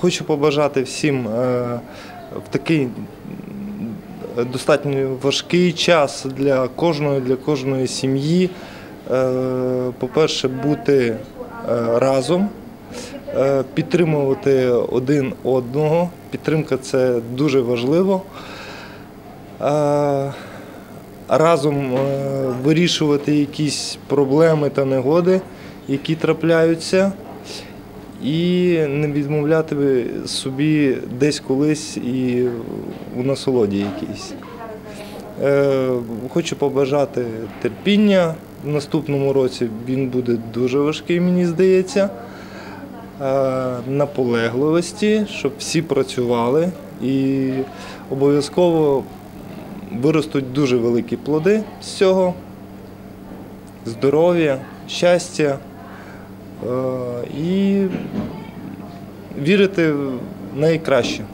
Хочу побажати всім е, в такий достатньо важкий час для кожної, для кожної сім'ї. Е, По-перше, бути е, разом, підтримувати один одного. Підтримка це дуже важливо. Разом вирішувати якісь проблеми та негоди, які трапляються і не відмовляти собі десь колись і у насолоді якійсь. Е, Хочу побажати терпіння. В наступному році він буде дуже важкий, мені здається. Е, Наполегливості, щоб всі працювали і обов'язково виростуть дуже великі плоди з цього. Здоров'я, щастя е, і вірити в найкраще.